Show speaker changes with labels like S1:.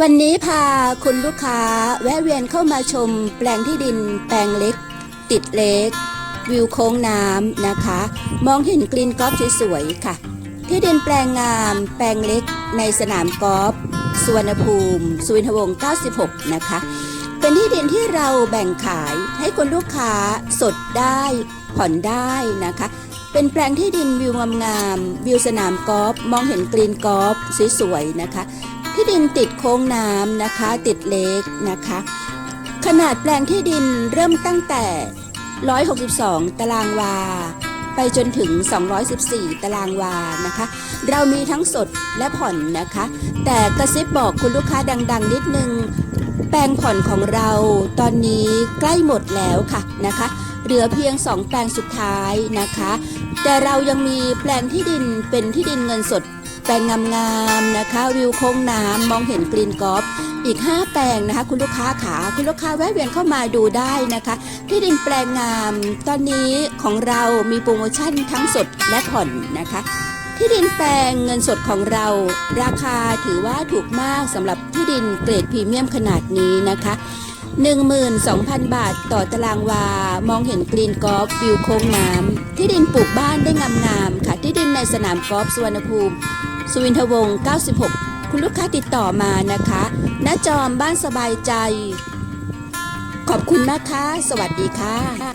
S1: วันนี้พาคุณลูกค้าแวะเวียนเข้ามาชมแปลงที่ดินแปลงเล็ก ติดเล็ก วิวโค้งน้ำนะคะ มองเห็นกรีนกอล์ฟสวยๆค่ะ ที่ดินแปลงงาม แปลงเล็ก ในสนามกอล์ฟสุวรรณภูมิสุวินทวงศ์96 นะคะ เป็นที่ดินที่เราแบ่งขายให้คนลูกค้าสดได้ผ่อนได้นะคะ เป็นแปลงที่ดินวิวงามๆวิวสนามกอล์ฟมองเห็นกรีนกอล์ฟสวยๆนะคะ ที่ดินติดโค้งน้ำนะคะ ติดเลกนะคะ ขนาดแปลงที่ดินเริ่มตั้งแต่ 162 ตารางวา ไปจนถึง 214 ตารางวานะคะ เรามีทั้งสดและผ่อนนะคะ แต่กระซิบบอกคุณลูกค้าดัง ๆ นิดนึง แปลงผ่อนของเราตอนนี้ใกล้หมดแล้วค่ะนะคะเหลือเพียง 2 แปลงสุดท้ายนะคะ แต่เรายังมีแปลงที่ดินเป็นที่ดินเงินสด แปลงงามๆนะคะ วิวโค้งน้ำมองเห็นกรีนกอล์ฟอีก 5 แปลงนะคะ คุณลูกค้าขาคุณลูกค้าแวะเวียนเข้ามาดูได้นะคะ ที่ดินแปลงงาม ตอนนี้ของเรามีโปรโมชั่นทั้งสดและผ่อนนะคะ ที่ดินแปลงเงินสดของเรา ราคาถือว่าถูกมากสำหรับที่ดินเกรดพรีเมียมขนาดนี้นะคะ12,000 บาทต่อตารางวา มองเห็นกรีนกอล์ฟวิวโค้งน้ำที่ดินปลูกบ้านได้งามๆค่ะ ที่ดินในสนามกอล์ฟสุวรรณภูมิ สุวินทวงศ์ 96 คุณลูกค้าติดต่อมานะคะณจอมบ้านสบายใจ ขอบคุณนะคะสวัสดีค่ะ